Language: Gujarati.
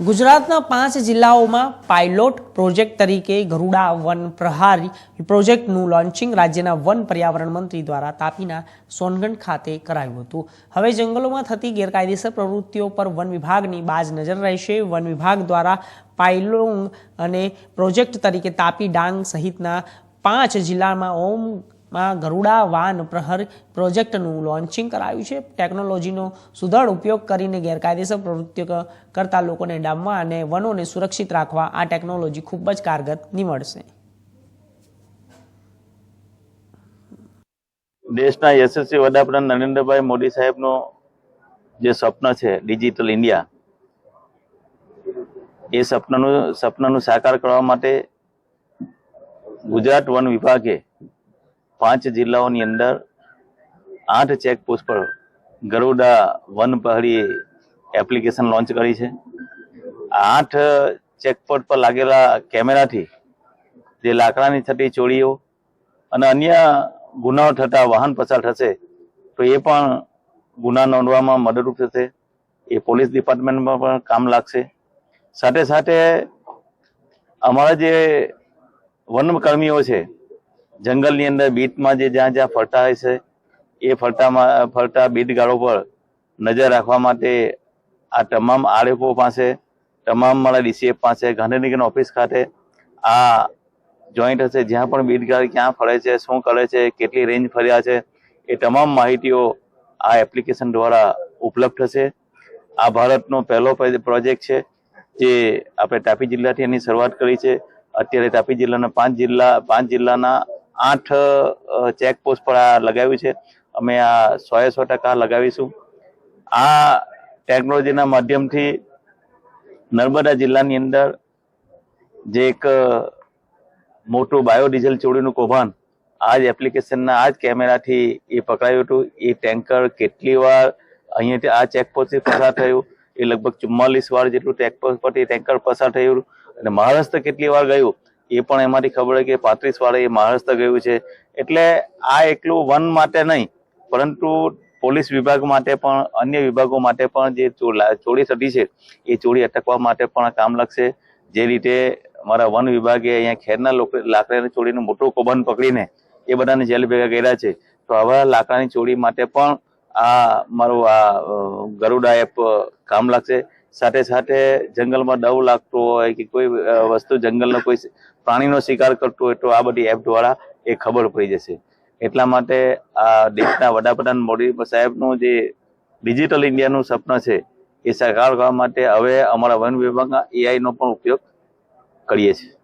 ગુજરાતના પાંચ જિલ્લાઓમાં પાયલોટ પ્રોજેક્ટ તરીકે ગરુડા વન પ્રહારી પ્રોજેક્ટનું લોન્ચિંગ રાજ્યના વન પર્યાવરણ મંત્રી દ્વારા તાપીના સોનગઢ ખાતે કરાયું હતું. હવે જંગલોમાં થતી ગેરકાયદેસર પ્રવૃત્તિઓ પર વન વિભાગની બાજ નજર રહેશે. વન વિભાગ દ્વારા પાયલોંગ અને પ્રોજેક્ટ તરીકે તાપી ડાંગ સહિતના પાંચ જિલ્લામાં ઓમમાં ગરુડા વાન પ્રહર પ્રોજેક્ટનું લોન્ચિંગ કરાયું છે. ટેકનોલોજીનો સુદળ ઉપયોગ કરીને ગેરકાયદેસર પ્રવૃત્તિઓ કરતા લોકોને ડામવા અને વનોને સુરક્ષિત રાખવા આ ટેકનોલોજી ખૂબ જ કારગર નીવડશે દેશના યશસ્વી વડાપ્રધાન નરેન્દ્રભાઈ મોદી સાહેબનો જે સ્વપ્ન છે ડિજિટલ ઇન્ડિયા એ સપનાનું સપનાનું સાકાર કરવા માટે ગુજરાત વન વિભાગે પાંચ જિલ્લાઓની અંદર આઠ ચેકપોસ્ટ પર ગરુડા વન પહાડીએ એપ્લિકેશન લોન્ચ કરી છે. આઠ ચેકપોસ્ટ પર લાગેલા કેમેરાથી જે લાકડાની થતી ચોરીઓ અને અન્ય ગુનાઓ થતા વાહન પસાર થશે, તો એ પણ ગુના નોંધવામાં મદદરૂપ થશે. એ પોલીસ ડિપાર્ટમેન્ટમાં પણ કામ લાગશે. સાથે સાથે અમારા જે વનકર્મીઓ છે જંગલની અંદર બીટમાં જે જ્યાં જ્યાં ફરતા હોય છે, એ ફરતામાં, ફરતા બીટગાળો પર નજર રાખવા માટે આ તમામ આરએફઓ પાસે, તમામ મારા ડીસીએફ પાસે ગાંધીનગર ઓફિસ ખાતે આ જોઈન્ટ હશે, જ્યાં પણ બીટગાળ ક્યાં ફરે છે, શું કરે છે, કેટલી રેન્જ ફર્યા છે, એ તમામ માહિતીઓ આ એપ્લિકેશન દ્વારા ઉપલબ્ધ થશે આ ભારતનો પહેલો પ્રોજેક્ટ છે, જે આપણે તાપી જિલ્લાથી એની શરૂઆત કરી છે. અત્યારે તાપી જિલ્લાના પાંચ જિલ્લા, પાંચ જિલ્લાના આઠ ચેકપોસ્ટ પર આ લગાવ્યું છે. અમે આ સો એ સો ટકા લગાવીશું. આ ટેકનોલોજીના માધ્યમથી નર્મદા જિલ્લાની અંદર જે એક મોટું બાયોડીઝલ ચોરીનું કૌભાંડ આ જ એપ્લિકેશનના આ જ કેમેરાથી એ પકડાયું હતું. એ ટેન્કર કેટલી વાર અહીંયાથી આ ચેકપોસ્ટથી પસાર થયું? એ લગભગ ચુમ્માલીસ વાર જેટલું ચેકપોસ્ટ પરથી ટેન્કર પસાર થયું. અને મહારાષ્ટ્ર કેટલી વાર ગયું? એ પણ એમાંથી ખબર કે પાંત્રીસ વાર એ મહારાષ્ટ્ર ગયું છે. એટલે આ એકલું વન માટે નહીં, પરંતુ પોલીસ વિભાગ માટે પણ, અન્ય વિભાગો માટે પણ જે ચોરી થતી છે, એ ચોરી અટકવા માટે પણ કામ લાગશે. જે રીતે અમારા વન વિભાગે અહીંયા ખેરના લોકો, લાકડાની ચોરીનું મોટું કૌભાંડ પકડીને એ બધાને જેલ ભેગા કર્યા છે. તો આવા લાકડાની ચોરી માટે પણ આ મારું આ ગરુડા એપ કામ લાગશે. સાથે સાથે જંગલમાં દવ લાગતો હોય કે કોઈ વસ્તુ જંગલનો કોઈ પ્રાણીનો શિકાર કરતો હોય તો આ બધી એપ દ્વારા એ ખબર પડી જશે. એટલા માટે આ દેશના વડાપ્રધાન મોદી સાહેબનું જે ડિજિટલ ઇન્ડિયાનું સપન છે, એ સાકાર કરવા માટે હવે અમારા વન વિભાગના એઆઈનો પણ ઉપયોગ કરીએ છીએ.